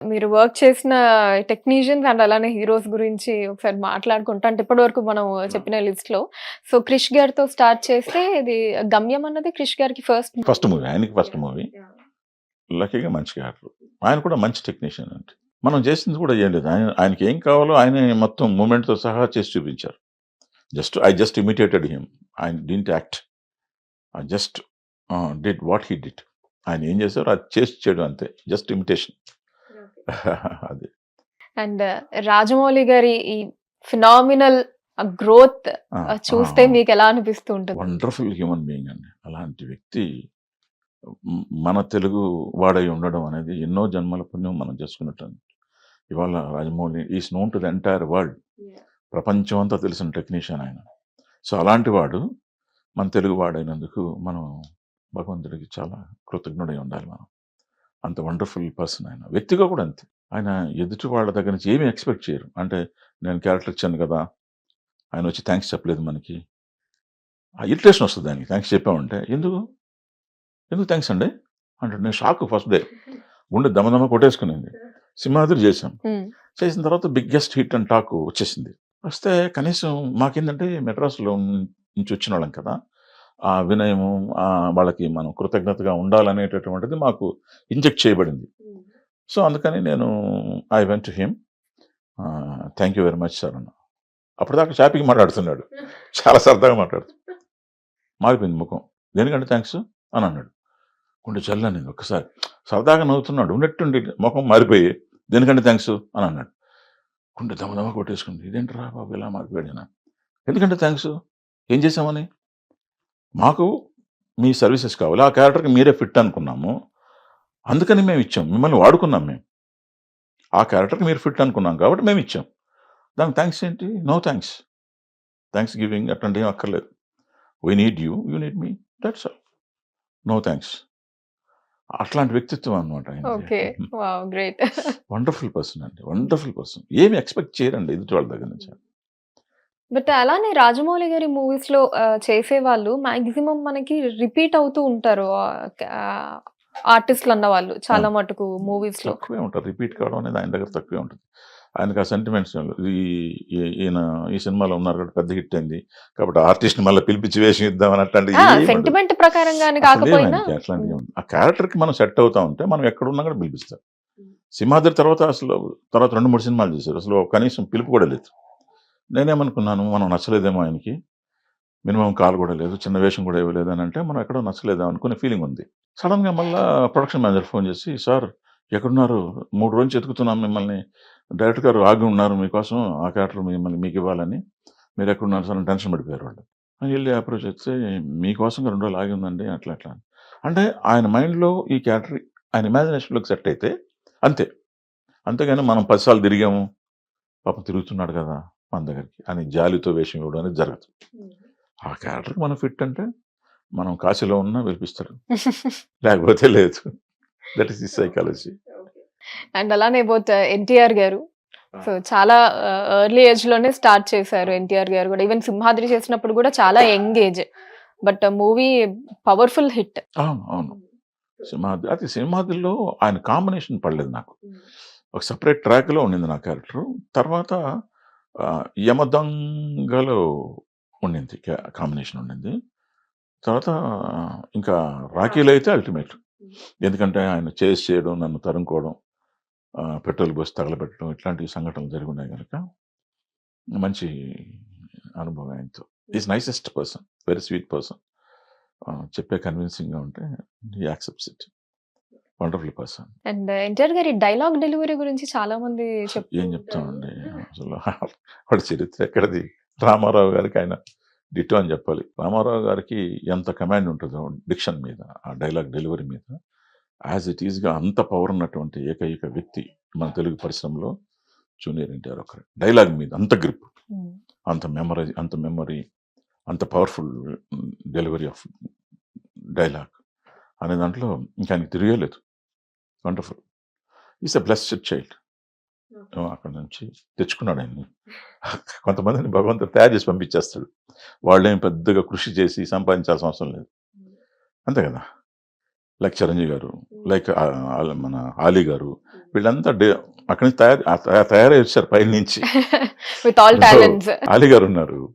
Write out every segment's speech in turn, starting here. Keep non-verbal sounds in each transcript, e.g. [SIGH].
మీరు వర్క్ చేసిన technicians and అలానే హీరోస్ గురించి ఒకసారి మాట్లాడుకుంటా అంటే ఇప్పటివరకు మనం చెప్పిన లిస్ట్లో. సో క్రిష్ గారితో స్టార్ట్ చేస్తే ఇది గమ్యం అన్నది? క్రిష్ గారికి ఫస్ట్ ఫస్ట్ మూవీ ఆయనకి ఫస్ట్ మూవీ లక్కీగా మంచి క్యారెక్టర్ ఆయన కూడా మంచి టెక్నీషియన్ అంటే మనం చేసింది కూడా ఏం లేదు. ఆయన ఆయనకి ఏం కావాలో ఆయన మొత్తం మూమెంట్తో సహా చేసి చూపించారు. Just I just imitated him ఆయన didn't act I just did what he did ఆయన ఏం చేశారో అది చేసి చేయడం అంతే. జస్ట్ ఇమిటేషన్ అది. అండ్ రాజమౌళి గారి ఈ ఫినామినల్ గ్రోత్ చూస్తే మీకు ఎలా అనిపిస్తూ ఉంటుంది? వండర్ఫుల్ హ్యూమన్ బీయింగ్ అండి. అలాంటి వ్యక్తి మన తెలుగు వాడై ఉండడం అనేది ఎన్నో జన్మల పుణ్యం మనం చేసుకున్నట్టు ఇవాళ Rajamouli is known to the entire world. ప్రపంచం అంతా తెలిసిన టెక్నీషియన్ ఆయన. సో అలాంటి వాడు మన తెలుగు వాడైనందుకు మనం భగవంతుడికి చాలా కృతజ్ఞుడై ఉండాలి మనం. అంత వండర్ఫుల్ పర్సన్ ఆయన. వ్యక్తిగా కూడా అంతే. ఆయన ఎదుటి వాళ్ళ దగ్గర నుంచి ఏమీ ఎక్స్పెక్ట్ చేయరు. అంటే నేను క్యారెక్టర్ ఇచ్చాను కదా ఆయన వచ్చి థ్యాంక్స్ చెప్పలేదు మనకి. ఆ ఇరిటేషన్ వస్తుంది దానికి. థ్యాంక్స్ చెప్పామంటే ఎందుకు? ఎందుకు థ్యాంక్స్ అండి? అంటే నేను షాక్ ఫస్ట్ డే. గుండె దమదమ కొట్టేసుకునింది. సింహాద్రి చేశాం. చేసిన తర్వాత బిగ్గెస్ట్ హిట్ అండ్ టాక్ వచ్చేసింది. వస్తే కనీసం మాకేంటంటే మెడ్రాస్లో నుంచి వచ్చిన వాళ్ళం కదా. ఆ వినయము ఆ వాళ్ళకి మనం కృతజ్ఞతగా ఉండాలనేటటువంటిది మాకు ఇంజెక్ట్ చేయబడింది. సో అందుకని నేను I went to him thank you very much sir అన్న. అప్పటిదాకా షాపింగ్ మాట్లాడుతున్నాడు. చాలా సరదాగా మాట్లాడుతూ. మారిపోయింది ముఖం. దేనికంటే థ్యాంక్స్ అని అన్నాడు. గుండె చల్లని ఒక్కసారి. సరదాగా నవ్వుతున్నాడు. ఉన్నట్టుండి ముఖం మారిపోయి దేనికంటే థ్యాంక్స్ అని అన్నాడు. గుండె దమ దమ కొట్టేసుకుంది. ఇదేంట్రా బాబు ఇలా మారిపోయాడు. ఎందుకంటే థ్యాంక్స్ ఏం చేసామని మాకు మీ సర్వీసెస్ కావాలి. ఆ క్యారెక్టర్కి మీరే ఫిట్ అనుకున్నాము. అందుకని మేము ఇచ్చాం. మిమ్మల్ని వాడుకున్నాం మేము. ఆ క్యారెక్టర్కి మీరు ఫిట్ అనుకున్నాం కాబట్టి మేము ఇచ్చాం. దానికి థ్యాంక్స్ ఏంటి? నో థ్యాంక్స్ థ్యాంక్స్ గివింగ్ అట్లాంటి ఏం అక్కర్లేదు. We need you you need me that's all no thanks అట్లాంటి వ్యక్తిత్వం అనమాట వండర్ఫుల్ పర్సన్ అండి. వండర్ఫుల్ పర్సన్ ఏమి ఎక్స్పెక్ట్ చేయరండి ఎదుటి వాళ్ళ దగ్గర నుంచి. బట్ అలానే రాజమౌళి గారి మూవీస్లో చేసే వాళ్ళు మాక్సిమం మనకి రిపీట్ అవుతూ ఉంటారు. ఆర్టిస్టులు అన్న వాళ్ళు చాలా మటుకు మూవీస్లో తక్కువే ఉంటారు. రిపీట్ కావడం అనేది ఆయన దగ్గర తక్కువే ఉంటుంది. ఆయనకు ఆ సెంటిమెంట్స్ ఈయన ఈ సినిమాలో ఉన్నారు కాబట్టి పెద్ద హిట్ అయింది. కాబట్టి ఆర్టిస్ట్ మళ్ళీ పిలిపించి వేషం ఇద్దాం అని అట్లాంటి. సెంటిమెంట్ ఆయనకి అట్లాంటివి. ఆ క్యారెక్టర్కి మనం సెట్ అవుతా ఉంటే మనం ఎక్కడ ఉన్నా కూడా పిలిపిస్తారు. సింహాద్రి తర్వాత అసలు తర్వాత రెండు మూడు సినిమాలు చేశారు. అసలు కనీసం పిలుపు కూడా లేదు. నేనేమనుకున్నాను మనం నచ్చలేదేమో ఆయనకి. మినిమం కాల్ కూడా లేదు చిన్న వేషం కూడా ఇవ్వలేదు అని అంటే మనం ఎక్కడో నచ్చలేదా అనుకునే ఫీలింగ్ ఉంది. సడన్గా మళ్ళీ ప్రొడక్షన్ మేనేజర్ ఫోన్ చేసి సార్ ఎక్కడున్నారు? మూడు రోజులు ఎతుకుతున్నాం మిమ్మల్ని. డైరెక్టర్ గారు ఆగి ఉన్నారు మీకోసం ఆ క్యారెక్టర్ మిమ్మల్ని మీకు ఇవ్వాలని. మీరు ఎక్కడున్నారు సార్? టెన్షన్ పడిపోయారు వాళ్ళు. అని వెళ్ళి అప్రోచ్ చేస్తే మీకోసం రెండు రోజులు ఆగి ఉందండి అట్లా అట్లా అని. అంటే ఆయన మైండ్లో ఈ క్యారెక్టర్ ఆయన ఇమాజినేషన్లోకి సెట్ అయితే అంతే. అంతేగాని మనం పదిసార్లు తిరిగాము. పాపం తిరుగుతున్నాడు కదా. మన దగ్గరికి అని జాలితో వేషం ఇవ్వడం అనేది జరగదు. ఆ క్యారెక్టర్కి మనం ఫిట్ అంటే మనం కాశీలో ఉన్నా పిలిపిస్తారు లేకపోతే లేదు. That is the psychology and అలానే బోత్ ఎన్టీఆర్ గారు. సో చాలా ఎర్లీ ఏజ్లోనే స్టార్ట్ చేశారు ఎన్టీఆర్ గారు కూడా. ఈవెన్ సింహాద్రి చేసినప్పుడు కూడా చాలా young age. But movie powerful hit. అవును అవును. సింహాద్రి అది సింహాద్రిలో ఆయన కాంబినేషన్ పడలేదు నాకు. ఒక సపరేట్ ట్రాక్లో ఉండింది నా క్యారెక్టర్. తర్వాత యమదంగలో ఉండింది కాంబినేషన్ ఉండింది. తర్వాత ఇంకా రాఖీలో అయితే అల్టిమేట్. ఎందుకంటే ఆయన చేసి చేయడం నన్ను తరుముకోవడం ఆ, పెట్రోల్ పోసి తగలబెట్టడం ఇట్లాంటి సంఘటనలు జరిగి ఉన్నాయి కనుక మంచి అనుభవం ఆయనతో. Is nicest person very sweet person చెప్పే కన్విన్సింగ్గా ఉంటే accepts it wonderful person and NTR గారి డైలాగ్ డెలివరీ గురించి చాలా మంది ఏం. చెప్తామండి? అసలు వాడి చరిత్ర ఎక్కడిది? రామారావు గారికి ఆయన డిటో అని చెప్పాలి. రామారావు గారికి ఎంత కమాండ్ ఉంటుందో డిక్షన్ మీద ఆ డైలాగ్ డెలివరీ మీద యాజ్ ఇట్ ఈస్గా అంత పవర్ ఉన్నటువంటి ఏకైక వ్యక్తి మన తెలుగు పరిశ్రమలో జూనియర్ ఎన్టీఆర్ ఒకరు. డైలాగ్ మీద అంత గ్రిప్. అంత మెమరీ అంత మెమరీ అంత పవర్ఫుల్ డెలివరీ ఆఫ్ డైలాగ్ అనే దాంట్లో ఇంకా ఆయనకి తిరగలేదు. Wonderful is a blessed child అక్కడ నుంచి తెచ్చుకున్నాడు ఆయన్ని. కొంతమందిని భగవంతుడు తయారు చేసి పంపించేస్తాడు. వాళ్ళేం పెద్దగా కృషి చేసి సంపాదించాల్సిన అవసరం లేదు. అంతే కదా? లైక్ చిరంజీవి గారు లైక్ మన ఆలీ గారు వీళ్ళంతా డే- అక్కడి నుంచి తయారు తయారై వచ్చారు పై నుంచి. [LAUGHS] ఆల్ గారు ఉన్నారు.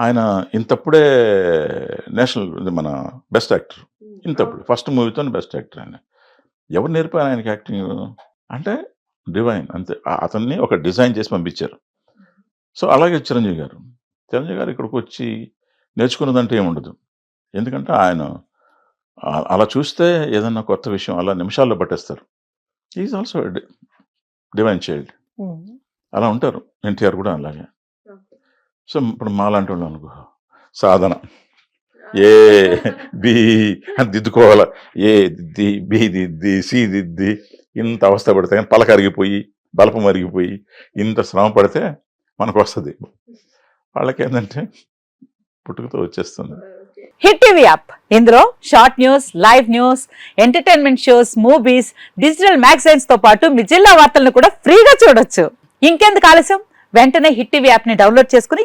ఆయన ఇంతప్పుడే నేషనల్ మన బెస్ట్ యాక్టర్. ఇంతప్పుడు ఫస్ట్ మూవీతో బెస్ట్ యాక్టర్ ఆయన. ఎవరు నేర్పారు ఆయనకి యాక్టింగ్? అంటే డివైన్ అంతే. అతన్ని ఒక డిజైన్ చేసి పంపించారు. సో అలాగే చిరంజీవి గారు. చిరంజీవి గారు ఇక్కడికి వచ్చి నేర్చుకున్నదంటే ఏముండదు. ఎందుకంటే ఆయన అలా చూస్తే ఏదన్నా కొత్త విషయం అలా నిమిషాల్లో పట్టేస్తారు. ఈజ్ ఆల్సో డివైన్ చైల్డ్ అలా ఉంటారు. ఎన్టీఆర్ కూడా అలాగే. సో ఇప్పుడు మాలాంటి వాళ్ళు అనుకో సాధన. ఏ బి అని దిద్దుకోవాలా. ఏ దిద్ది బి దిద్ది సి దిద్ది ఇంత అవస్థ పడితే కానీ పలక అరిగిపోయి బలపం అరిగిపోయి ఇంత శ్రమ పడితే మనకు వస్తుంది. వాళ్ళకి ఏంటంటే పుట్టుకతో వచ్చేస్తుంది. Hit TV app. ఇందులో short news live news entertainment shows movies digital మ్యాగజైన్స్తో పాటు మీ జిల్లా వార్తలను కూడా ఫ్రీగా చూడొచ్చు. ఇంకెందుకు ఆలస్యం? వెంటనే హిట్ టీవీ యాప్ని డౌన్లోడ్ చేసుకుని